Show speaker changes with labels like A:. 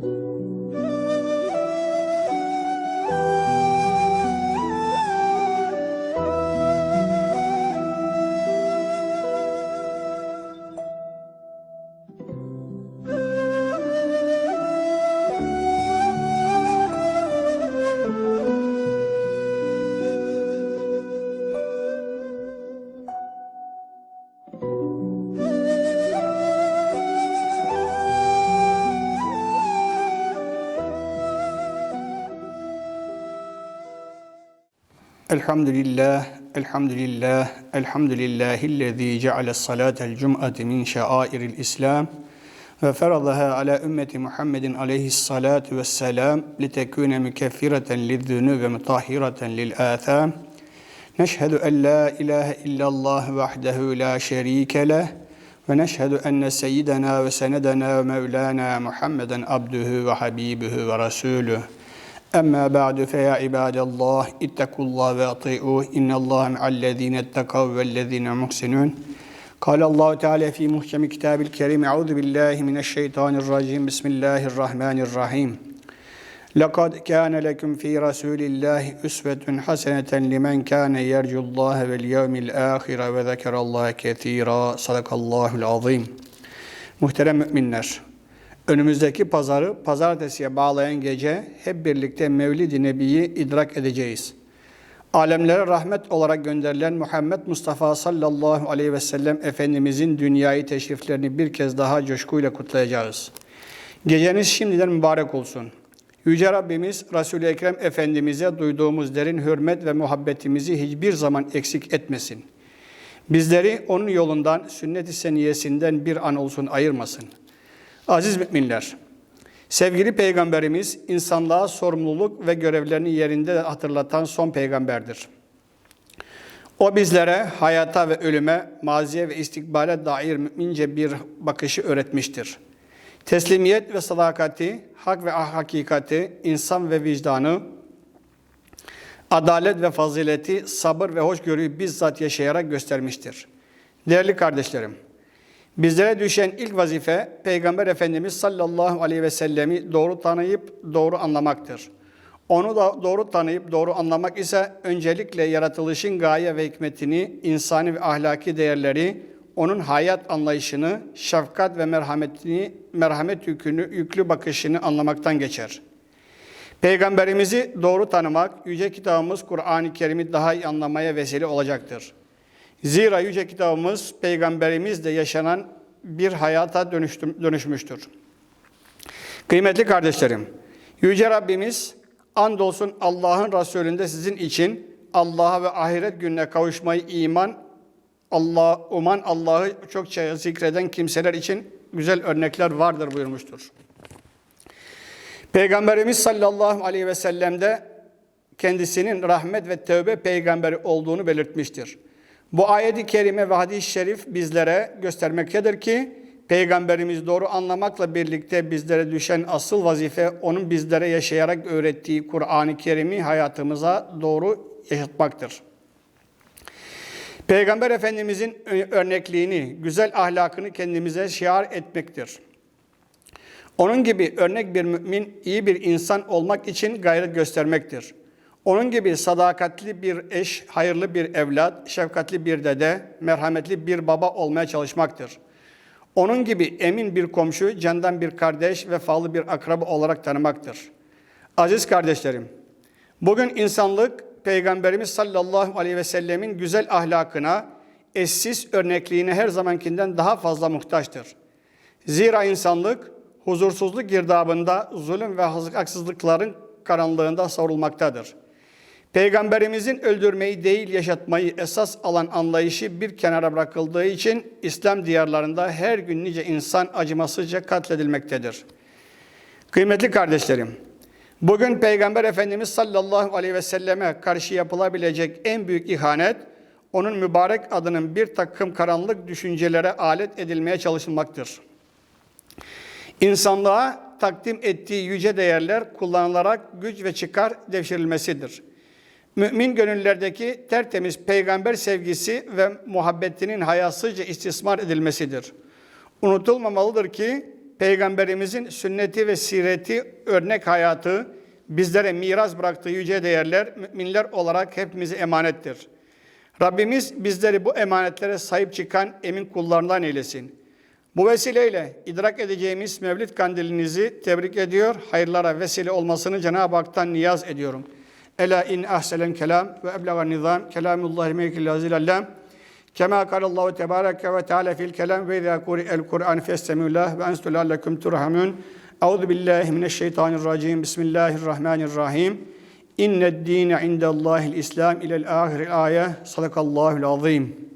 A: thank you. الحمد لله الحمد لله الحمد لله الذي جعل الصلاة الجمعة من شعائر الإسلام وفرضها على أمة محمد عليه الصلاة والسلام لتكون مكفرة للذنوب مطهرة للآثام. نشهد أن لا إله إلا الله وحده لا شريك له ونشهد أن سيدنا وسندنا ومولانا محمدا عبده وحبيبه ورسوله. أما بعد فيا عباد الله اتقوا الله وأطيعوه إن الله مع الذين اتقوا والذين هم محسنون قال الله تعالى في محكم كتاب الكريم أعوذ بالله من الشيطان الرجيم بسم الله الرحمن الرحيم لقد كان لكم في رسول الله أسوة حسنة لمن كان يرجو الله واليوم الآخر وذكر الله كثيرا صدق الله العظيم Muhterem müminler, Önümüzdeki pazarı pazartesiye bağlayan gece hep birlikte Mevlid-i Nebi'yi idrak edeceğiz. Alemlere rahmet olarak gönderilen Muhammed Mustafa sallallahu aleyhi ve sellem Efendimizin dünyayı teşriflerini bir kez daha coşkuyla kutlayacağız. Geceniz şimdiden mübarek olsun. Yüce Rabbimiz Resul-i Ekrem Efendimiz'e duyduğumuz derin hürmet ve muhabbetimizi hiçbir zaman eksik etmesin. Bizleri onun yolundan, sünnet-i seniyesinden bir an olsun ayırmasın.'' Aziz müminler, sevgili peygamberimiz insanlığa sorumluluk ve görevlerini yerinde hatırlatan son peygamberdir. O bizlere hayata ve ölüme, maziye ve istikbale dair mümince bir bakışı öğretmiştir. Teslimiyet ve sadakati, hak ve hakikati, insan ve vicdanı, adalet ve fazileti, sabır ve hoşgörüyü bizzat yaşayarak göstermiştir. Değerli kardeşlerim, Bizlere düşen ilk vazife Peygamber Efendimiz sallallahu aleyhi ve sellemi doğru tanıyıp doğru anlamaktır. Onu da doğru tanıyıp doğru anlamak ise öncelikle yaratılışın gaye ve hikmetini, insani ve ahlaki değerleri, onun hayat anlayışını, şefkat ve merhametini, merhamet yükünü, yüklü bakışını anlamaktan geçer. Peygamberimizi doğru tanımak, yüce kitabımız Kur'an-ı Kerim'i daha iyi anlamaya vesile olacaktır. Zira yüce kitabımız peygamberimizle yaşanan bir hayata dönüştüm, dönüşmüştür. Kıymetli kardeşlerim, yüce Rabbimiz andolsun Allah'ın Resulünde sizin için Allah'a ve ahiret gününe kavuşmayı iman, Allah, uman Allah'ı çokça zikreden kimseler için güzel örnekler vardır buyurmuştur. Peygamberimiz sallallahu aleyhi ve sellem'de kendisinin rahmet ve tövbe peygamberi olduğunu belirtmiştir. Bu ayet-i kerime ve hadis-i şerif bizlere göstermektedir ki Peygamberimiz doğru anlamakla birlikte bizlere düşen asıl vazife onun bizlere yaşayarak öğrettiği Kur'an-ı Kerim'i hayatımıza doğru yaşatmaktır. Peygamber Efendimizin örnekliğini, güzel ahlakını kendimize şiar etmektir. Onun gibi örnek bir mümin, iyi bir insan olmak için gayret göstermektir. Onun gibi sadakatli bir eş, hayırlı bir evlat, şefkatli bir dede, merhametli bir baba olmaya çalışmaktır. Onun gibi emin bir komşu, candan bir kardeş, vefalı bir akraba olarak tanımaktır. Aziz kardeşlerim, bugün insanlık Peygamberimiz sallallahu aleyhi ve sellemin güzel ahlakına, eşsiz örnekliğine her zamankinden daha fazla muhtaçtır. Zira insanlık huzursuzluk girdabında zulüm ve haksızlıkların karanlığında savrulmaktadır. Peygamberimizin öldürmeyi değil yaşatmayı esas alan anlayışı bir kenara bırakıldığı için İslam diyarlarında her gün nice insan acımasızca katledilmektedir. Kıymetli kardeşlerim, bugün Peygamber Efendimiz sallallahu aleyhi ve selleme karşı yapılabilecek en büyük ihanet, onun mübarek adının bir takım karanlık düşüncelere alet edilmeye çalışılmaktır. İnsanlığa takdim ettiği yüce değerler kullanılarak güç ve çıkar devşirilmesidir mümin gönüllerdeki tertemiz peygamber sevgisi ve muhabbetinin hayasızca istismar edilmesidir. Unutulmamalıdır ki Peygamberimizin sünneti ve sireti örnek hayatı bizlere miras bıraktığı yüce değerler müminler olarak hepimize emanettir. Rabbimiz bizleri bu emanetlere sahip çıkan emin kullarından eylesin. Bu vesileyle idrak edeceğimiz Mevlid kandilinizi tebrik ediyor. Hayırlara vesile olmasını Cenab-ı Hak'tan niyaz ediyorum. Ela in ahselen kelam ve eblaga nizam kelamullahi mekil azil allam. Kema kalallahu tebareke ve teala fil kelam ve izâ kuri'el Kur'an festemûlah ve enstü lallekum turhamun. Euzu billahi mineşşeytanirracim. Bismillahirrahmanirrahim. İnned dîne indellâhil İslam ilel âhiril âye. Sadakallâhul azîm.